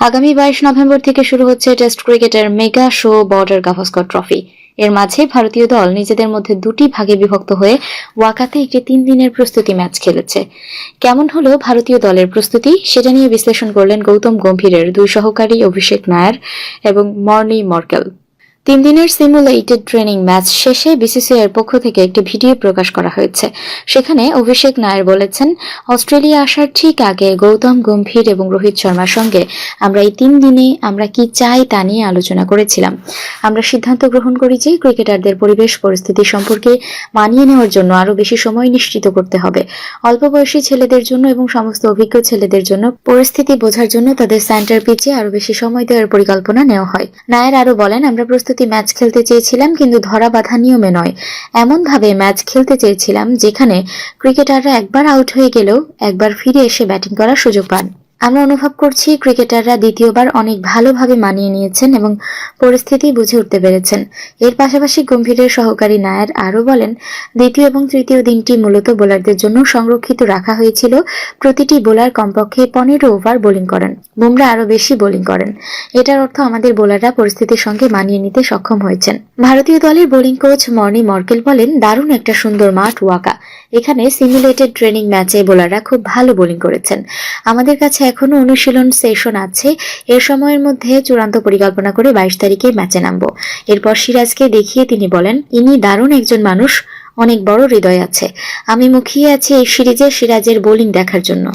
আগামী বাইশ নভেম্বর থেকে শুরু হচ্ছে টেস্ট ক্রিকেটের mega show Border Gavaskar trophy. এর মাঝে ভারতীয় দল নিজেদের মধ্যে দুটি ভাগে বিভক্ত হয়ে ওয়াকাতে একটি তিন দিনের প্রস্তুতি ম্যাচ খেলেছে। কেমন হলো ভারতীয় দলের প্রস্তুতি? সেটা নিয়ে বিশ্লেষণ করলেন গৌতম গম্ভীরের দুই সহকারী অভিষেক নায়ার এবং মর্নি মর্কেল। তিন দিনের সিমুলেটেড ট্রেনিং ম্যাচ শেষে বিসিসিআই এর পক্ষ থেকে একটি ভিডিও প্রকাশ করা হয়েছে। সেখানে অভিষেক নায়ার বলেছেন, অস্ট্রেলিয়া আসার ঠিক আগে গৌতম, গম্ভীর এবং রোহিত শর্মার সঙ্গে আমরা এই তিন দিনে আমরা কি চাই তা নিয়ে আলোচনা করেছিলাম। আমরা সিদ্ধান্ত গ্রহণ করি যে ক্রিকেটারদের পরিবেশ পরিস্থিতি সম্পর্কে মানিয়ে নেওয়ার জন্য আরও বেশি সময় নিশ্চিত করতে হবে। অল্প বয়সী ছেলেদের জন্য এবং সমস্ত অভিজ্ঞ ছেলেদের জন্য পরিস্থিতি বোঝার জন্য তাদের সেন্টার পিচে আরও বেশি সময় দেওয়ার পরিকল্পনা নেওয়া হয়। নায়ের আরও বলেন, আমরা প্রস্তুতি ম্যাচ খেলতে চেয়েছিলাম, কিন্তু ধরা বাধা নিয়মে নয়। এমনভাবে ম্যাচ খেলতে চেয়েছিলাম, যেখানে ক্রিকেটাররা একবার আউট হয়ে গেলেও একবার ফিরে এসে ব্যাটিং করার সুযোগ পান। আমরা অনুভব করছি ক্রিকেটাররা দ্বিতীয়বার অনেক ভালোভাবে মানিয়ে নিয়েছেন এবং পরিস্থিতি বুঝে উঠতে পেরেছেন। এর পাশাপাশি গম্ভীরের সহকারী নায়ার আরও বলেন, দ্বিতীয় এবং তৃতীয় দিনটি মূলত বোলারদের জন্য সংরক্ষিত রাখা হয়েছিল। প্রতিটি বোলার কমপক্ষে পনেরো ওভার বোলিং করেন। বুমরা আরও বেশি বোলিং করেন। এটার অর্থ আমাদের বোলাররা পরিস্থিতির সঙ্গে মানিয়ে নিতে সক্ষম হয়েছেন। ভারতীয় দলের বোলিং কোচ মর্নি মর্কেল বলেন, দারুণ একটা সুন্দর মাঠ, ওয়াকা। এখানে সিমুলেটেড ট্রেনিং ম্যাচে বোলাররা খুব ভালো বোলিং করেছেন। আমাদের কাছে এখনও অনুশীলন সেশন আছে। এ সময়ের মধ্যে চূড়ান্ত পরিকল্পনা করে বাইশ তারিখে ম্যাচে নামব। এরপর সিরাজকে দেখিয়ে তিনি বলেন, ইনি দারুণ একজন মানুষ, অনেক বড় হৃদয় আছে। আমি মুখিয়ে আছি এই সিরিজে সিরাজের বোলিং দেখার জন্য।